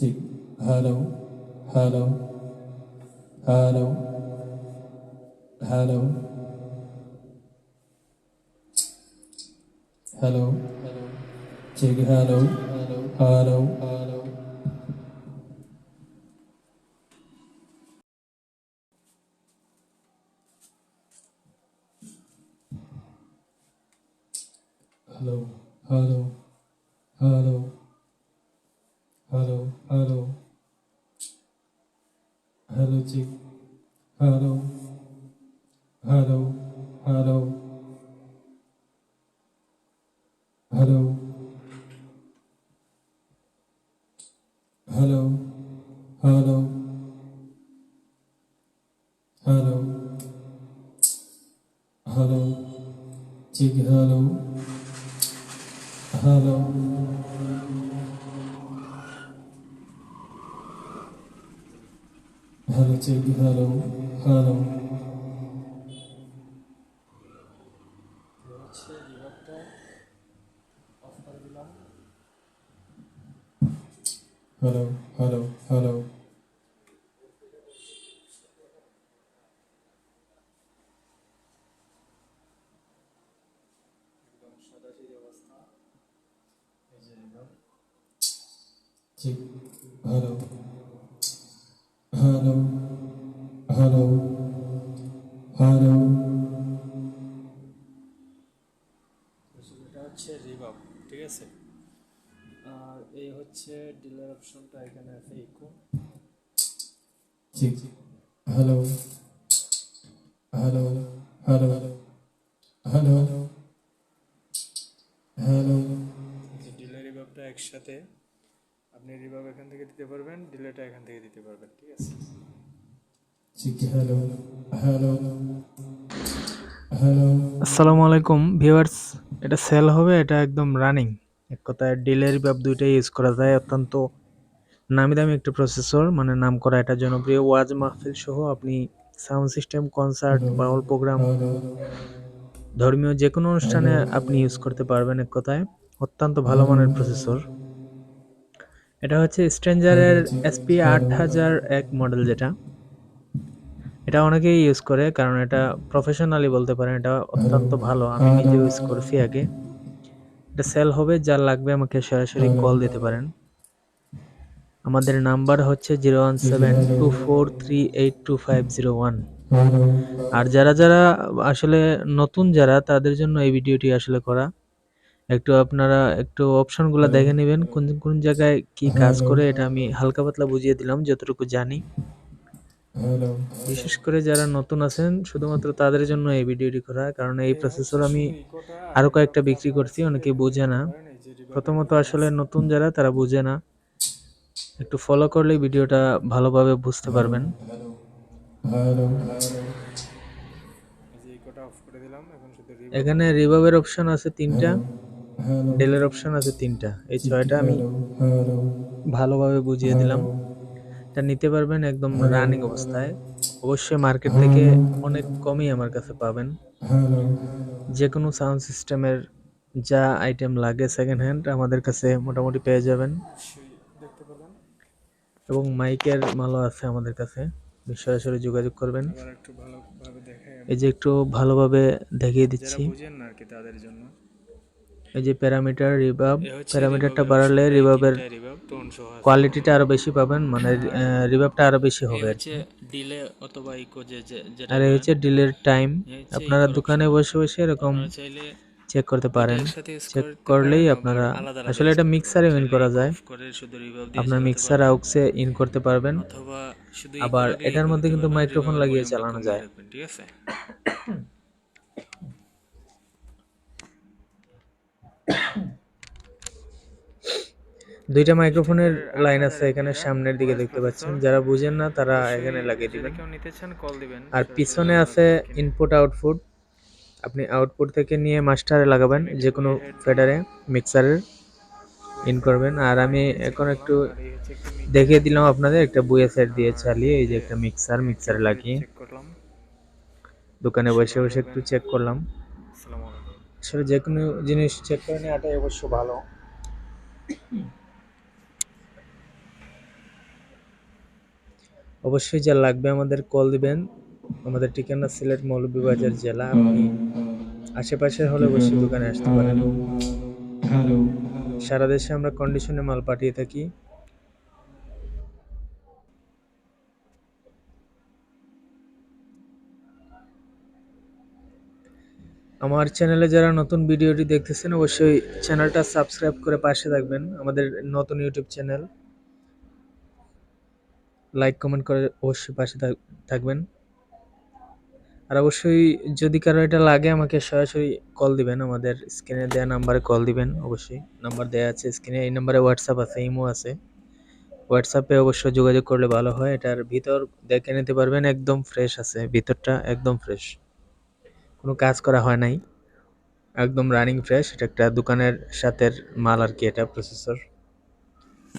check hello. Hello. Hello. Hello. Hello. Check hello hello. Hello. Hello. Hello. Hello hello hello. Hello check hello. Hello hello. Hello. Hello hello. Hello. Hello. Check hello. Hello هلو تيك هلو hello hello hello hello ঠিক hello এটা হচ্ছে রিভাব ঠিক আছে? আর এই হচ্ছে dealer অপশনটা এখানে আছে echo hello. hello hello. hello যে ডিলার রিভাবটা একসাথে আপনি রিভাব এখান থেকে দিতে পারবেন ডিলেটা এখান থেকে দিতে পারবেন ঠিক আছে? হ্যালো। hello আসসালামু আলাইকুম ভিউয়ার্স এটা সেল হবে এটা একদম রানিং। এক কথায় ডিলের রিভাব দুইটাই ইউজ করা যায় অত্যন্ত নামি দামি একটি প্রসেসর মানে নাম করা এটা জনপ্রিয় ওয়াজ মাহফিল সহ আপনি সাউন্ড সিস্টেম কনসার্ট বা অল প্রোগ্রাম ধর্মীয় যে কোনো অনুষ্ঠানে আপনি ইউজ করতে পারবেন এক কথায়। অত্যন্ত ভালো মানের প্রসেসর। এটা হচ্ছে স্ট্রেঞ্জারের এসপি আট হাজার এক মডেল যেটা। এটা অনেকেই ইউজ করে কারণ এটা প্রফেশনালি বলতে পারেন এটা অত্যন্ত ভালো। আমি নিজে ইউজ করছি আগে। এটা সেল হবে যার লাগবে আমাকে সরাসরি কল দিতে পারেন। আমাদের নাম্বার হচ্ছে zero one seven two four three eight two five zero one আর যারা যারা আসলে নতুন যারা তাদের জন্য এই ভিডিওটি আসলে করা। একটু আপনারা একটু অপশনগুলো দেখে নেবেন কোন কোন জায়গায় কি কাজ করে এটা আমি হালকা পাতলা বুঝিয়ে দিলাম যতটুকু জানি। বিশেষ করে যারা নতুন আছেন শুধুমাত্র তাদের জন্য এই ভিডিওটি করা কারণ এই প্রসেসর আমি আরও কয়েকটা বিক্রি করছি অনেকে বোঝে না। প্রথমত আসলে নতুন যারা তারা বুঝে না। একটু ফলো করলেই ভিডিওটা ভালোভাবে বুঝতে পারবেন। এখানে রিভাবের অপশন আছে তিনটা ডেলের অপশন আছে তিনটা। এই ছয়টা আমি ভালোভাবে বুঝিয়ে দিলাম। এটা নিতে পারবেন একদম রানিং অবস্থায়। অবশ্যই মার্কেট থেকে অনেক কমই আমার কাছে পাবেন। যে কোনো সাউন্ড সিস্টেমের যা আইটেম লাগে সেকেন্ড হ্যান্ড আমাদের কাছে মোটামুটি পেয়ে যাবেন। এবং মাইকের মালও আছে আমাদের কাছে। সরাসরি যোগাযোগ করবেন। এই যে একটু ভালোভাবে দেখিয়ে দিচ্ছি। বুঝেন আর কি তাদের জন্য। এই যে প্যারামিটার রিভাব প্যারামিটারটা বাড়ালে রিভাবের কোয়ালিটিটা আরও বেশি পাবেন মানে রিভার্বটা আরও বেশি হবে। ডিলে অথবা ইকো যে আর এই হচ্ছে ডিলের টাইম। আপনারা দোকানে বসে বসে এরকম চেক করতে পারেন। চেক করলেই আপনারা আসলে এটা মিক্সারে ইন করা যায়। আপনার মিক্সার আউক্সে ইন করতে পারবেন। আবার এটার মধ্যে কিন্তু মাইক্রোফোন লাগিয়ে চালানো যায়। ঠিক আছে? দুইটা মাইক্রোফোনের লাইন আছে এখানে সামনের দিকে দেখতে পাচ্ছেন। যারা বুঝেন না তারা এখানে লাগিয়ে দিবেন। আর পিছনে আছে ইনপুট আউটপুট আপনি আউটপুট থেকে নিয়ে মাস্টারে লাগাবেন যে কোনো ফেডারে মিক্সারের ইন করবেন। আর আমি এখন একটু দেখিয়ে দিলাম আপনাদের একটা বুয়ে সেট দিয়ে চালিয়ে এই যে একটা মিক্সার মিক্সারে লাগিয়ে দোকানে বসে বসে একটু চেক করলাম। আসলে যে কোনো জিনিস চেক করে নেওয়াটাই অবশ্য ভালো। অবশ্যই যা লাগবে আমাদের কল দিবেন। আমাদের ঠিকানা সিলেট মৌলভীবাজার জেলা। আপনি আশেপাশের হলে অবশ্যই দোকানে আসতে পারেন। সারা দেশে আমরা কন্ডিশনে মাল পাঠিয়ে থাকি। আমার চ্যানেলে যারা নতুন ভিডিওটি দেখতেছেন অবশ্যই চ্যানেলটা সাবস্ক্রাইব করে পাশে থাকবেন। আমাদের নতুন ইউটিউব চ্যানেল লাইক কমেন্ট করে অবশ্যই পাশে থাক- থাকবেন। আর অবশ্যই যদি কারও এটা লাগে, আমাকে সরাসরি কল দিবেন। আমাদের স্ক্রিনে দেওয়া নাম্বারে কল দিবেন, অবশ্যই। নাম্বার দেওয়া আছে স্ক্রিনে এই নাম্বারে হোয়াটসঅ্যাপ আছে ইমো আছে। হোয়াটসঅ্যাপে অবশ্যই যোগাযোগ করলে ভালো হয়। এটার ভিতর দেখে নিতে পারবেন, একদম ফ্রেশ আছে। ভিতরটা একদম ফ্রেশ কোনো কাজ করা হয় নাই। একদম রানিং ফ্রেশ এটা একটা দোকানের সাথে মাল আর কি, এটা প্রসেসর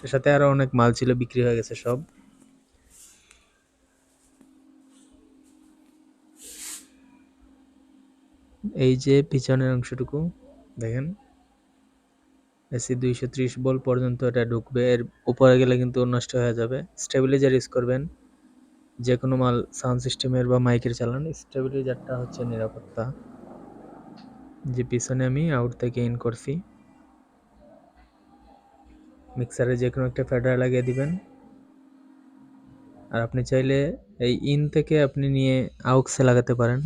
এর সাথে আরও অনেক মাল ছিল, বিক্রি হয়ে গেছে সব। এই যে পিছনের অংশটুকু, দেখেন। এসি দুইশো ত্রিশ বল পর্যন্ত এটা ঢুকবে। এর উপরে গেলে কিন্তু নষ্ট হয়ে যাবে। স্টেবিলাইজার ইউজ করবেন। যে কোনো মাল সাউন্ড সিস্টেমের বা মাইকের চালান। স্টেবিলাইজারটা হচ্ছে নিরাপত্তা। যে পিছনে আমি আউট থেকে ইন করছি। মিক্সারে যে কোনো একটা ফেডার লাগিয়ে দিবেন। আর আপনি চাইলে এই ইন থেকে আপনি নিয়ে আউক্সে লাগাতে পারেন।